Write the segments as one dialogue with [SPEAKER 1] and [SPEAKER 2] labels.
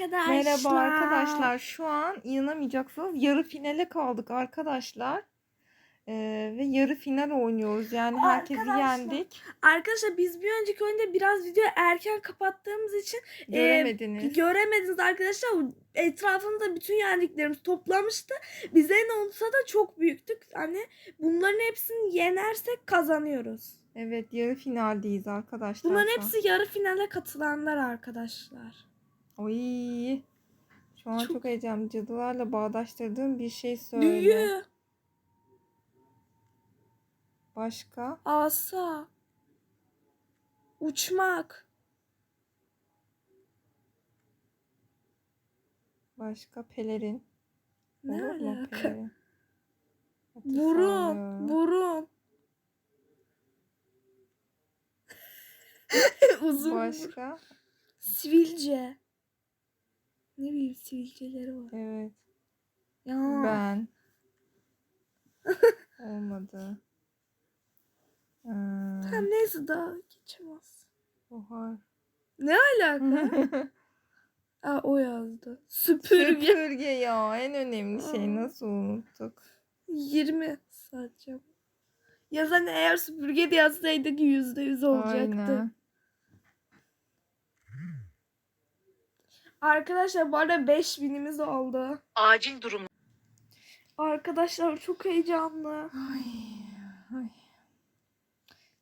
[SPEAKER 1] arkadaşlar.
[SPEAKER 2] Merhaba arkadaşlar. Şu an inanamayacaksınız. Yarı finale kaldık arkadaşlar. Ee, ve yarı final oynuyoruz. Yani herkesi
[SPEAKER 1] Arkadaşlar,
[SPEAKER 2] yendik.
[SPEAKER 1] Arkadaşlar biz bir önceki oyunda biraz videoyu erken kapattığımız için e,
[SPEAKER 2] Göremediniz.
[SPEAKER 1] göremediniz arkadaşlar. Etrafında bütün yendiklerimiz toplamıştı. Bize ne olsa da çok büyüktük. Hani bunların hepsini yenersek kazanıyoruz.
[SPEAKER 2] evet yarı finaldeyiz arkadaşlar.
[SPEAKER 1] Bunların hepsi yarı finale katılanlar arkadaşlar.
[SPEAKER 2] Oy. Şu an çok,
[SPEAKER 1] Çok-
[SPEAKER 2] heyecanlı. Cadılarla bağdaştırdığım bir şey söyle.
[SPEAKER 1] Büyü,
[SPEAKER 2] Başka?
[SPEAKER 1] asa, uçmak,
[SPEAKER 2] Başka pelerin.
[SPEAKER 1] ne
[SPEAKER 2] Olur
[SPEAKER 1] alaka?
[SPEAKER 2] pelerin?
[SPEAKER 1] Burun, burun. Uzun.
[SPEAKER 2] Başka?
[SPEAKER 1] Sivilce. Ne bileyim sivilceleri var.
[SPEAKER 2] Evet.
[SPEAKER 1] Ya.
[SPEAKER 2] Ben. Olmadı. Ee,
[SPEAKER 1] Tamam neyse daha geçemez.
[SPEAKER 2] buhar.
[SPEAKER 1] Ne alaka? Aa, o yazdı. Süpürge.
[SPEAKER 2] Süpürge ya en önemli şey nasıl unuttuk?
[SPEAKER 1] 20 sadece. Yazan eğer süpürge de yazsaydık yüzde yüz olacaktı.
[SPEAKER 2] Aynen.
[SPEAKER 1] Arkadaşlar bu arada 5000'imiz oldu.
[SPEAKER 3] Acil durum.
[SPEAKER 1] Arkadaşlar çok heyecanlı.
[SPEAKER 2] Ay, ay.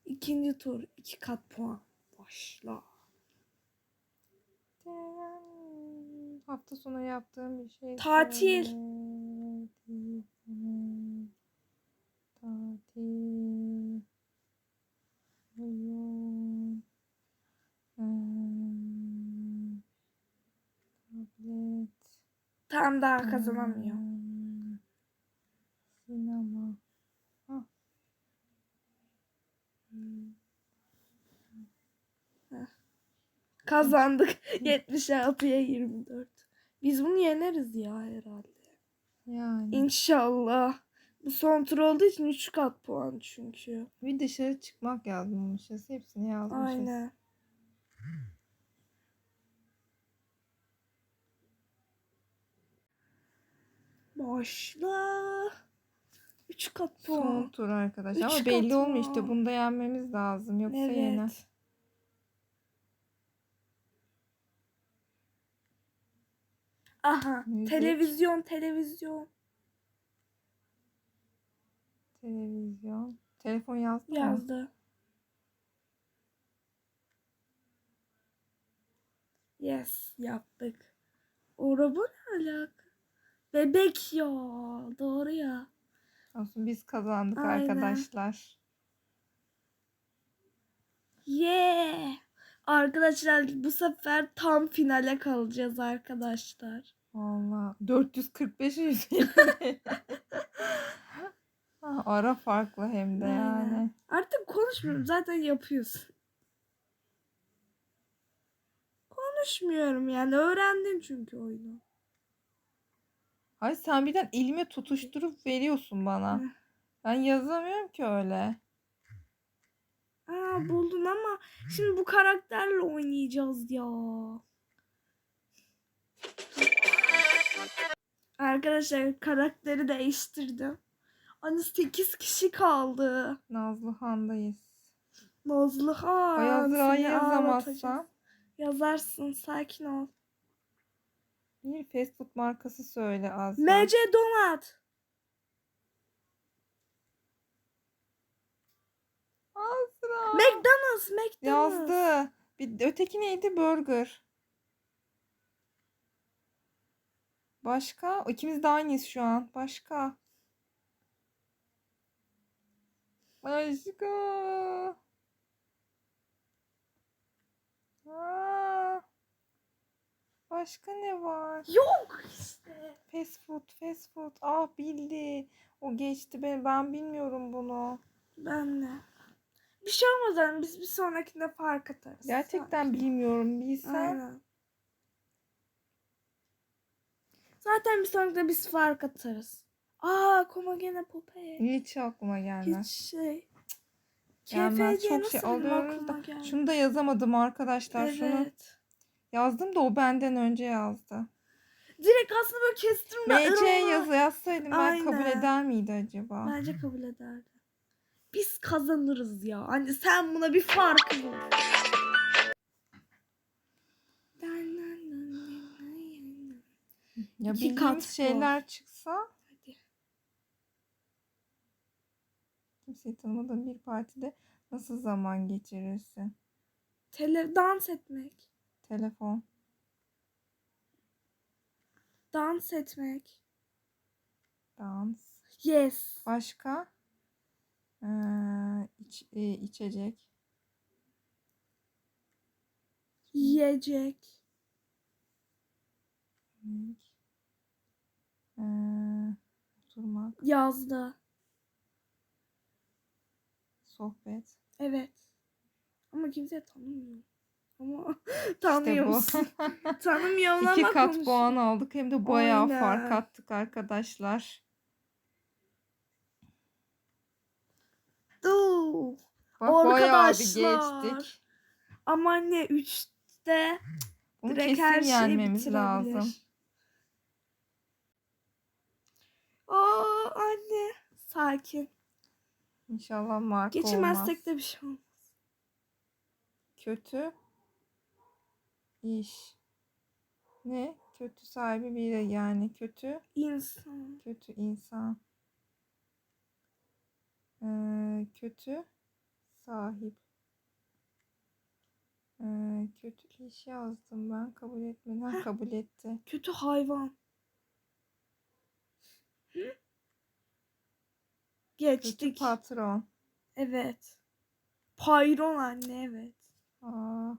[SPEAKER 1] İkinci tur iki kat puan. Başla.
[SPEAKER 2] Hafta sonu yaptığım bir şey.
[SPEAKER 1] Tatil.
[SPEAKER 2] söyle. Tatil. Tablet.
[SPEAKER 1] Tam daha kazanamıyor.
[SPEAKER 2] Hmm. Sinema. Ah. Hmm.
[SPEAKER 1] Kazandık. 76'ya 24. Biz bunu yeneriz ya herhalde.
[SPEAKER 2] Yani.
[SPEAKER 1] İnşallah. Bu son tur olduğu için 3 kat puan çünkü.
[SPEAKER 2] Bir dışarı çıkmak yazmamışız. Hepsini yazmışız.
[SPEAKER 1] Aynen. Başla. 3 kat
[SPEAKER 2] Son
[SPEAKER 1] puan.
[SPEAKER 2] tur arkadaşlar.
[SPEAKER 1] Üç
[SPEAKER 2] Ama belli
[SPEAKER 1] kat
[SPEAKER 2] olmuyor işte.
[SPEAKER 1] var.
[SPEAKER 2] Bunda yenmemiz lazım. Yoksa yener.
[SPEAKER 1] Evet. Aha.
[SPEAKER 2] Müzik.
[SPEAKER 1] Televizyon, televizyon.
[SPEAKER 2] Televizyon. Telefon yazdı mı?
[SPEAKER 1] Yazdı. Yes, yaptık. Araba ne alaka? Bebek ya. Doğru ya.
[SPEAKER 2] Olsun biz kazandık
[SPEAKER 1] Aynen.
[SPEAKER 2] arkadaşlar.
[SPEAKER 1] Yeah. Arkadaşlar bu sefer tam finale kalacağız arkadaşlar.
[SPEAKER 2] Valla 445 150. Ha, Ara farklı hem de yani.
[SPEAKER 1] Aynen. Artık konuşmuyorum zaten yapıyorsun. Konuşmuyorum yani öğrendin çünkü oyunu.
[SPEAKER 2] Ay sen birden elime tutuşturup veriyorsun bana. Ben yazamıyorum ki öyle.
[SPEAKER 1] Aa buldun ama şimdi bu karakterle oynayacağız ya. Arkadaşlar karakteri değiştirdim. Hani 8 kişi kaldı.
[SPEAKER 2] Nazlı Han'dayız.
[SPEAKER 1] Nazlı Han.
[SPEAKER 2] Ayazı
[SPEAKER 1] seni
[SPEAKER 2] yazamazsam
[SPEAKER 1] Yazarsın sakin ol.
[SPEAKER 2] Bir fast food markası söyle az.
[SPEAKER 1] MC Donat.
[SPEAKER 2] Azra.
[SPEAKER 1] McDonald's. McDonald's.
[SPEAKER 2] Yazdı. Bir öteki neydi? Burger. Başka? İkimiz de aynıyız şu an. Başka. Başka. Aa, başka ne var?
[SPEAKER 1] Yok işte.
[SPEAKER 2] Fast food, fast food. Ah bildi. O geçti ben ben bilmiyorum bunu.
[SPEAKER 1] Ben de. Bir şey olmaz yani biz bir sonrakinde fark atarız.
[SPEAKER 2] Gerçekten bilmiyorum. Bilsen.
[SPEAKER 1] Aynen. Zaten bir sonrakinde biz fark atarız. Aa Komagene Popeye.
[SPEAKER 2] Hiç aklıma gelmez.
[SPEAKER 1] Hiç şey.
[SPEAKER 2] Gelmez. Çok şey alıyoruz da.
[SPEAKER 1] geldi?
[SPEAKER 2] Şunu da yazamadım arkadaşlar. Şunu
[SPEAKER 1] Evet.
[SPEAKER 2] Yazdım da o benden önce yazdı.
[SPEAKER 1] Direkt aslında böyle kestirme.
[SPEAKER 2] MC yazı yazsaydım ben kabul
[SPEAKER 1] Aynen.
[SPEAKER 2] eder miydi acaba?
[SPEAKER 1] Bence kabul ederdi. Biz kazanırız ya. Hani sen buna bir farkı var.
[SPEAKER 2] Ya
[SPEAKER 1] İki kat
[SPEAKER 2] şeyler çıksa
[SPEAKER 1] Hadi.
[SPEAKER 2] kimseyi tanımadığın bir partide nasıl zaman geçirirsin?
[SPEAKER 1] Tele dans etmek.
[SPEAKER 2] Telefon,
[SPEAKER 1] Dans etmek.
[SPEAKER 2] dans.
[SPEAKER 1] Yes.
[SPEAKER 2] Başka? Ee, iç, e, içecek.
[SPEAKER 1] Yiyecek.
[SPEAKER 2] Ee, oturmak,
[SPEAKER 1] Yazdı.
[SPEAKER 2] sohbet.
[SPEAKER 1] Evet. Ama kimse tanımıyor. Ama
[SPEAKER 2] İşte bu.
[SPEAKER 1] musun? Tanımıyor
[SPEAKER 2] İki kat
[SPEAKER 1] konuşuyor.
[SPEAKER 2] puan aldık hem de bayağı
[SPEAKER 1] Aynen.
[SPEAKER 2] fark attık arkadaşlar.
[SPEAKER 1] Dur.
[SPEAKER 2] Bak bayağı bir
[SPEAKER 1] Arkadaşlar.
[SPEAKER 2] geçtik.
[SPEAKER 1] Ama anne 3'te
[SPEAKER 2] Bunu
[SPEAKER 1] direkt her
[SPEAKER 2] kesin
[SPEAKER 1] şeyi
[SPEAKER 2] yenmemiz lazım.
[SPEAKER 1] Aa anne. Sakin.
[SPEAKER 2] İnşallah marka olmaz.
[SPEAKER 1] Geçemezsek de bir şey olmaz.
[SPEAKER 2] Kötü iş. Ne? Kötü sahibi biri yani kötü
[SPEAKER 1] İnsan.
[SPEAKER 2] kötü insan. Ee, kötü sahip. Ee, kötü iş yazdım ben kabul etmeden kabul etti.
[SPEAKER 1] Kötü hayvan. Hı?
[SPEAKER 2] Kötü
[SPEAKER 1] Geçtik.
[SPEAKER 2] patron.
[SPEAKER 1] Evet. Payron anne evet.
[SPEAKER 2] Aa,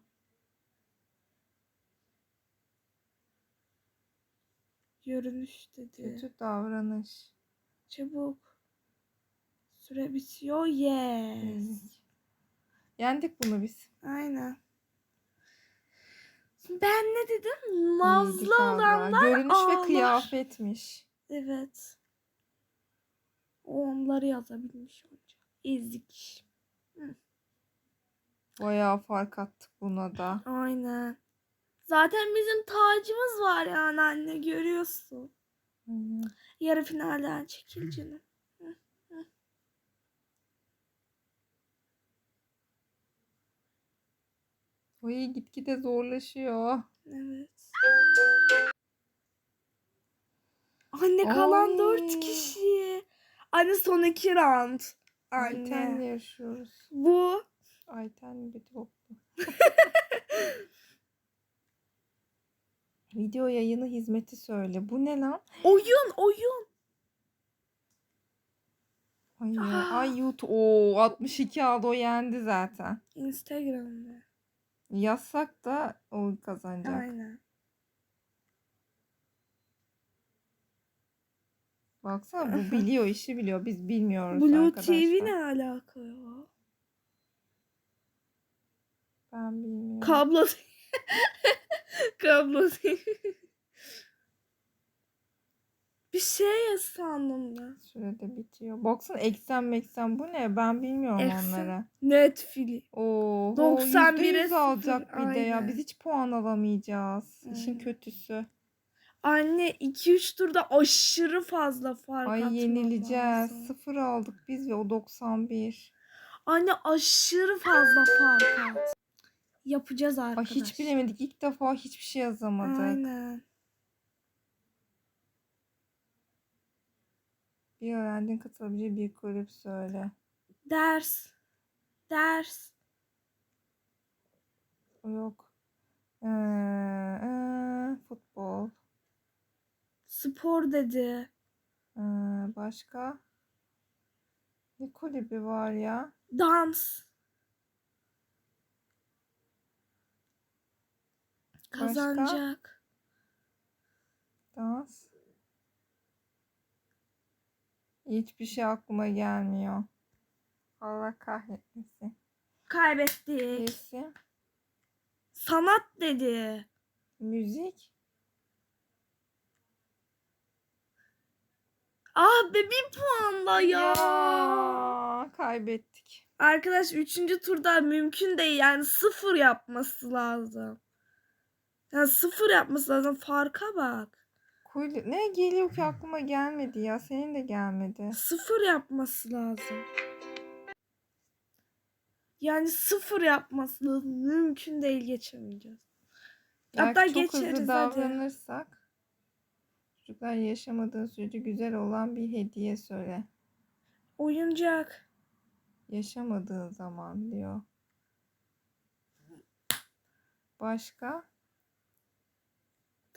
[SPEAKER 1] Görünüş dedi.
[SPEAKER 2] kötü davranış.
[SPEAKER 1] Çabuk. Süre bitiyor. Yes.
[SPEAKER 2] Yendik bunu biz.
[SPEAKER 1] Aynen. Ben ne dedim? Nazlı olanlar
[SPEAKER 2] Görünüş
[SPEAKER 1] ağlar.
[SPEAKER 2] ve kıyafetmiş.
[SPEAKER 1] Evet. O onları yazabilmiş önce. Ezik.
[SPEAKER 2] Bayağı fark attık buna da.
[SPEAKER 1] Aynen. Zaten bizim tacımız var yani anne görüyorsun.
[SPEAKER 2] Aynen.
[SPEAKER 1] Yarı finalden çekil canım.
[SPEAKER 2] Oy gitgide zorlaşıyor.
[SPEAKER 1] Evet. Anne kalan dört kişi. Anne son iki round.
[SPEAKER 2] Ayten'le
[SPEAKER 1] Anne.
[SPEAKER 2] yaşıyoruz.
[SPEAKER 1] Bu.
[SPEAKER 2] Ayten bir toplu. Video yayını hizmeti söyle. Bu ne lan?
[SPEAKER 1] Oyun oyun.
[SPEAKER 2] Ay,
[SPEAKER 1] Aa.
[SPEAKER 2] ay YouTube. Oo 62 aldı o yendi zaten.
[SPEAKER 1] Instagram'da.
[SPEAKER 2] Yazsak da o kazanacak.
[SPEAKER 1] Aynen.
[SPEAKER 2] Baksana bu biliyor işi biliyor. Biz bilmiyoruz
[SPEAKER 1] Blue
[SPEAKER 2] arkadaşlar.
[SPEAKER 1] TV ne alaka ya?
[SPEAKER 2] Ben bilmiyorum.
[SPEAKER 1] Kablo Kablo. Bir şey sandım ben.
[SPEAKER 2] Sürede bitiyor. Baksana eksen meksen bu ne? Ben bilmiyorum
[SPEAKER 1] Eksen.
[SPEAKER 2] onları.
[SPEAKER 1] Netflix.
[SPEAKER 2] Oo,
[SPEAKER 1] 91'e
[SPEAKER 2] %100 alacak bir de ya.
[SPEAKER 1] aynen.
[SPEAKER 2] Biz hiç puan alamayacağız. İşin
[SPEAKER 1] Aynen.
[SPEAKER 2] kötüsü.
[SPEAKER 1] Anne 2-3 turda aşırı fazla fark
[SPEAKER 2] Ay yenileceğiz.
[SPEAKER 1] lazım.
[SPEAKER 2] Sıfır aldık biz ve o 91.
[SPEAKER 1] Anne aşırı fazla fark at. Yapacağız
[SPEAKER 2] Ay
[SPEAKER 1] arkadaş.
[SPEAKER 2] hiç bilemedik. İlk defa hiçbir şey yazamadık.
[SPEAKER 1] Aynen.
[SPEAKER 2] Bir öğrendiğin katılabileceği bir kulüp söyle.
[SPEAKER 1] Ders. Ders.
[SPEAKER 2] Yok. Ee, ee, futbol.
[SPEAKER 1] Spor dedi.
[SPEAKER 2] Ee, başka? Ne kulübü var ya?
[SPEAKER 1] Dans.
[SPEAKER 2] Başka?
[SPEAKER 1] Kazanacak.
[SPEAKER 2] Dans. Hiçbir şey aklıma gelmiyor. Allah kahretmesin.
[SPEAKER 1] Kaybettik.
[SPEAKER 2] Resim,
[SPEAKER 1] Sanat dedi.
[SPEAKER 2] müzik.
[SPEAKER 1] Ah be bir puanla ya.
[SPEAKER 2] Ya, kaybettik.
[SPEAKER 1] Arkadaş üçüncü turda mümkün değil yani sıfır yapması lazım. Yani sıfır yapması lazım. Farka bak.
[SPEAKER 2] Kuylu... Ne geliyor ki aklıma gelmedi ya. Senin de gelmedi.
[SPEAKER 1] Sıfır yapması lazım. Yani sıfır yapması lazım. Mümkün değil geçemeyeceğiz. Hatta
[SPEAKER 2] Belki çok
[SPEAKER 1] geçeriz,
[SPEAKER 2] hızlı
[SPEAKER 1] hadi.
[SPEAKER 2] davranırsak çocuklar yaşamadığı sürece güzel olan bir hediye söyle.
[SPEAKER 1] Oyuncak.
[SPEAKER 2] Yaşamadığı zaman diyor. Başka?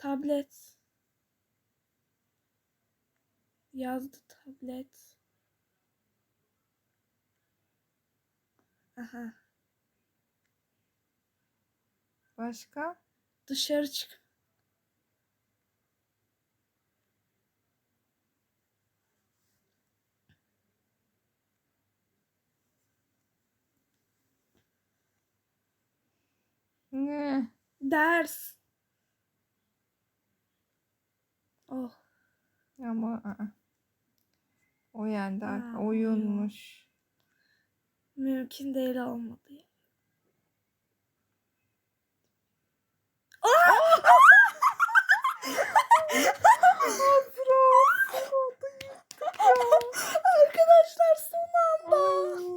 [SPEAKER 1] Tablet. Yazdı tablet. Aha.
[SPEAKER 2] Başka?
[SPEAKER 1] Dışarı çık.
[SPEAKER 2] Ne?
[SPEAKER 1] Ders. Oh.
[SPEAKER 2] Ama aa. O yendi.
[SPEAKER 1] Aa, oyun.
[SPEAKER 2] Oyunmuş.
[SPEAKER 1] Mümkün değil olmadı. ya. Arkadaşlar son anda.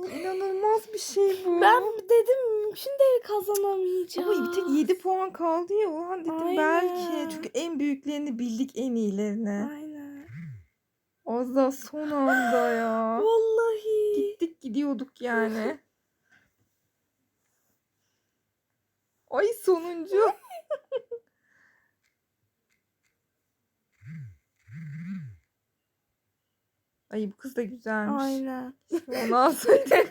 [SPEAKER 2] Ay, inanılmaz bir şey bu.
[SPEAKER 1] Ben dedim mümkün değil kazanamayacağım.
[SPEAKER 2] Ama bir tek 7 puan kaldı ya. O an dedim
[SPEAKER 1] Aynen.
[SPEAKER 2] belki. Çünkü en büyüklerini bildik en iyilerini.
[SPEAKER 1] Aynen.
[SPEAKER 2] Az daha son anda ya.
[SPEAKER 1] Vallahi.
[SPEAKER 2] Gittik gidiyorduk yani. Ay sonuncu. Ay bu kız da güzelmiş.
[SPEAKER 1] Aynen.
[SPEAKER 2] Ondan sonra.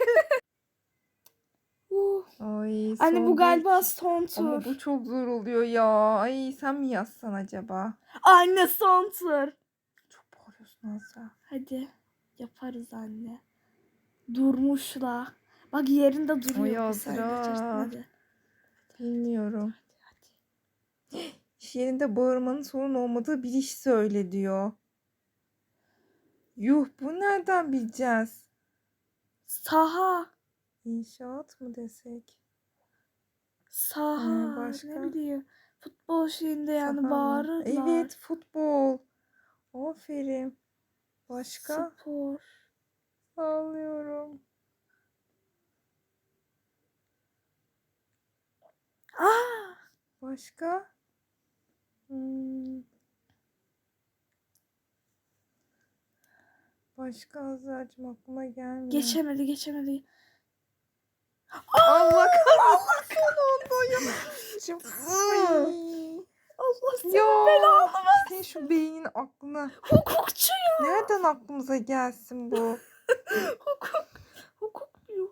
[SPEAKER 2] Ay
[SPEAKER 1] Anne bu galiba son tur.
[SPEAKER 2] Ama bu çok zor oluyor ya. Ay sen mi yazsan acaba?
[SPEAKER 1] Anne son tur.
[SPEAKER 2] Çok bağırıyorsun Azra.
[SPEAKER 1] Hadi yaparız anne. Durmuşla. Bak yerinde duruyor.
[SPEAKER 2] Ay Azra.
[SPEAKER 1] geçersin, hadi.
[SPEAKER 2] Bilmiyorum.
[SPEAKER 1] Hadi.
[SPEAKER 2] İş yerinde bağırmanın sorun olmadığı bir iş söyle diyor. Yuh bu nereden bileceğiz?
[SPEAKER 1] Saha.
[SPEAKER 2] İnşaat mı desek?
[SPEAKER 1] Saha.
[SPEAKER 2] başka?
[SPEAKER 1] Ne bileyim. Futbol şeyinde yani
[SPEAKER 2] Saha
[SPEAKER 1] bağırırlar.
[SPEAKER 2] Evet futbol. Aferin. Başka?
[SPEAKER 1] Spor.
[SPEAKER 2] Ağlıyorum.
[SPEAKER 1] Aa.
[SPEAKER 2] Başka? Hmm. Başka Azra'cığım aklıma gelmiyor.
[SPEAKER 1] Geçemedi geçemedi.
[SPEAKER 2] Allah kahretsin. Ay.
[SPEAKER 1] Allah seni belanı
[SPEAKER 2] senin şu beynin aklına.
[SPEAKER 1] Hukukçu ya.
[SPEAKER 2] Nereden aklımıza gelsin bu?
[SPEAKER 1] Hukuk. Hukuk diyor.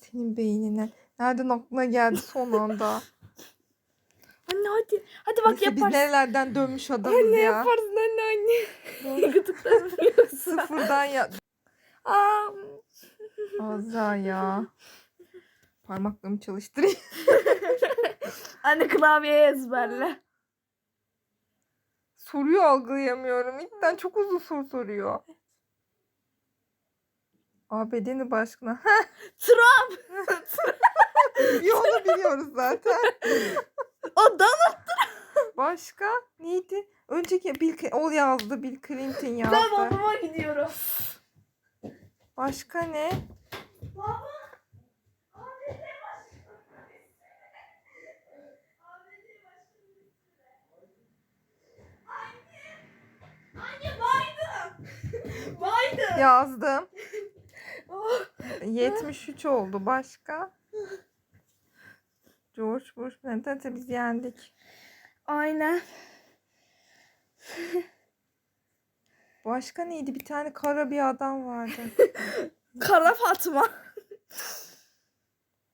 [SPEAKER 2] Senin beynine. Nereden aklına geldi son anda?
[SPEAKER 1] Anne hadi. Hadi bak
[SPEAKER 2] Neyse, biz
[SPEAKER 1] yaparsın.
[SPEAKER 2] nerelerden dönmüş adamız
[SPEAKER 1] Anne
[SPEAKER 2] ya.
[SPEAKER 1] yaparsın anne anne. Gıdıklarım yiyorsa.
[SPEAKER 2] Sıfırdan ya.
[SPEAKER 1] Aa.
[SPEAKER 2] Azra ya. Parmaklarımı çalıştırayım.
[SPEAKER 1] Anne klavyeyi ezberle.
[SPEAKER 2] Soruyu algılayamıyorum. İlkten çok uzun soru soruyor. ABD'nin başkına.
[SPEAKER 1] Trump.
[SPEAKER 2] Bir onu biliyoruz zaten.
[SPEAKER 1] O Donald.
[SPEAKER 2] Başka neydi? Önceki Bill o yazdı. Bill Clinton
[SPEAKER 1] Ben
[SPEAKER 2] yazdı.
[SPEAKER 1] babama gidiyorum.
[SPEAKER 2] Başka ne?
[SPEAKER 1] Baba.
[SPEAKER 2] Yazdım.
[SPEAKER 1] Oh.
[SPEAKER 2] 73 oldu. Başka? George Bush. Neden biz yendik.
[SPEAKER 1] Aynen.
[SPEAKER 2] Başka neydi? Bir tane kara bir adam vardı.
[SPEAKER 1] Kara Fatma.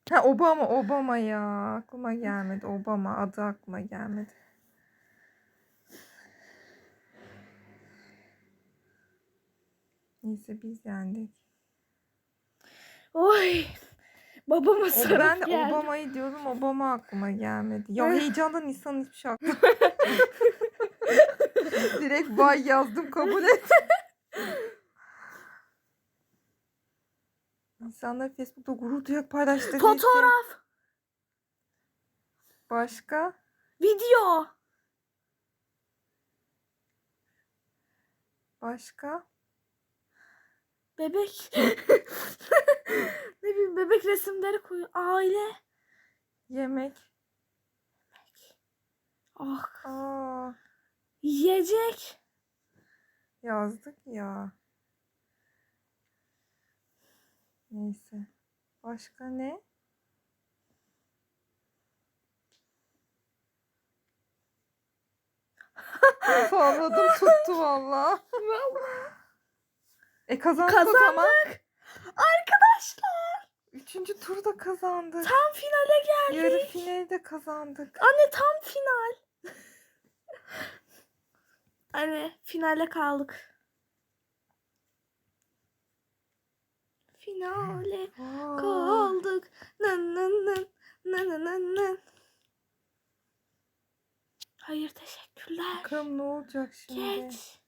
[SPEAKER 2] Ha Obama, Obama ya. Aklıma gelmedi. Obama adı aklıma gelmedi. Neyse biz yendik.
[SPEAKER 1] Oy. Babama sarıp
[SPEAKER 2] ben
[SPEAKER 1] geldi.
[SPEAKER 2] Obama'yı diyordum. Obama aklıma gelmedi. Ya heyecandan insanın hiçbir şey aklıma Direkt vay yazdım kabul et. İnsanlar Facebook'ta gurur duyarak paylaştığı
[SPEAKER 1] Fotoğraf.
[SPEAKER 2] Başka?
[SPEAKER 1] Video.
[SPEAKER 2] Başka?
[SPEAKER 1] Bebek. ne bileyim bebek resimleri koyuyor. Aile.
[SPEAKER 2] Yemek.
[SPEAKER 1] Ah.
[SPEAKER 2] Aa,
[SPEAKER 1] Yiyecek.
[SPEAKER 2] yazdık ya. Neyse. Başka ne? Salladım tuttu valla. E kazandık o zaman.
[SPEAKER 1] Kazandık. Arkadaşlar.
[SPEAKER 2] Üçüncü turda kazandık.
[SPEAKER 1] Tam finale geldik.
[SPEAKER 2] Yarı finali de kazandık.
[SPEAKER 1] Anne tam final. Anne finale kaldık. Finale kaldık. Nın nın. Nın nın nın nın. Hayır teşekkürler.
[SPEAKER 2] Bakalım ne olacak şimdi.
[SPEAKER 1] Geç.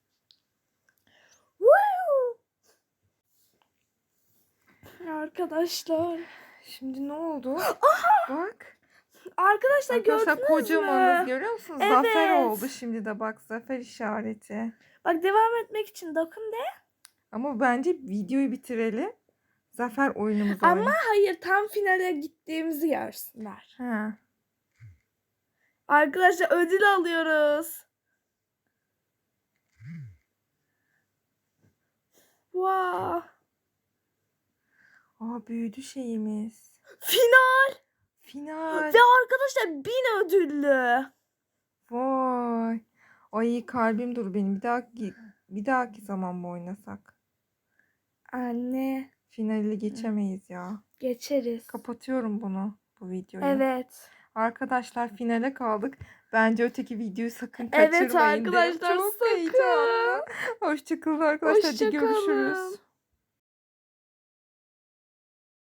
[SPEAKER 1] Arkadaşlar.
[SPEAKER 2] Şimdi ne oldu? Bak.
[SPEAKER 1] Arkadaşlar,
[SPEAKER 2] Arkadaşlar
[SPEAKER 1] gördünüz
[SPEAKER 2] kocamanız
[SPEAKER 1] mü?
[SPEAKER 2] görüyor musunuz? Zafer
[SPEAKER 1] Evet.
[SPEAKER 2] oldu şimdi de bak zafer işareti.
[SPEAKER 1] Bak devam etmek için dokun de.
[SPEAKER 2] Ama bence videoyu bitirelim. Zafer oyunumuzu
[SPEAKER 1] Ama
[SPEAKER 2] oynayalım.
[SPEAKER 1] hayır tam finale gittiğimizi görsünler.
[SPEAKER 2] Ha.
[SPEAKER 1] Arkadaşlar ödül alıyoruz. Wow.
[SPEAKER 2] Aa büyüdü şeyimiz.
[SPEAKER 1] Final.
[SPEAKER 2] Final.
[SPEAKER 1] Ve arkadaşlar bin ödüllü.
[SPEAKER 2] Vay. Ay kalbim dur benim. Bir dahaki bir dahaki zaman mı oynasak?
[SPEAKER 1] Anne
[SPEAKER 2] Finali geçemeyiz ya.
[SPEAKER 1] geçeriz.
[SPEAKER 2] Kapatıyorum bunu bu videoyu.
[SPEAKER 1] Evet.
[SPEAKER 2] Arkadaşlar finale kaldık. Bence öteki videoyu sakın
[SPEAKER 1] Evet
[SPEAKER 2] kaçırmayın. derim.
[SPEAKER 1] arkadaşlar,
[SPEAKER 2] Çok
[SPEAKER 1] sakın.
[SPEAKER 2] heyecanlı. Hoşçakalın arkadaşlar. Hadi
[SPEAKER 1] Hoşça
[SPEAKER 2] görüşürüz.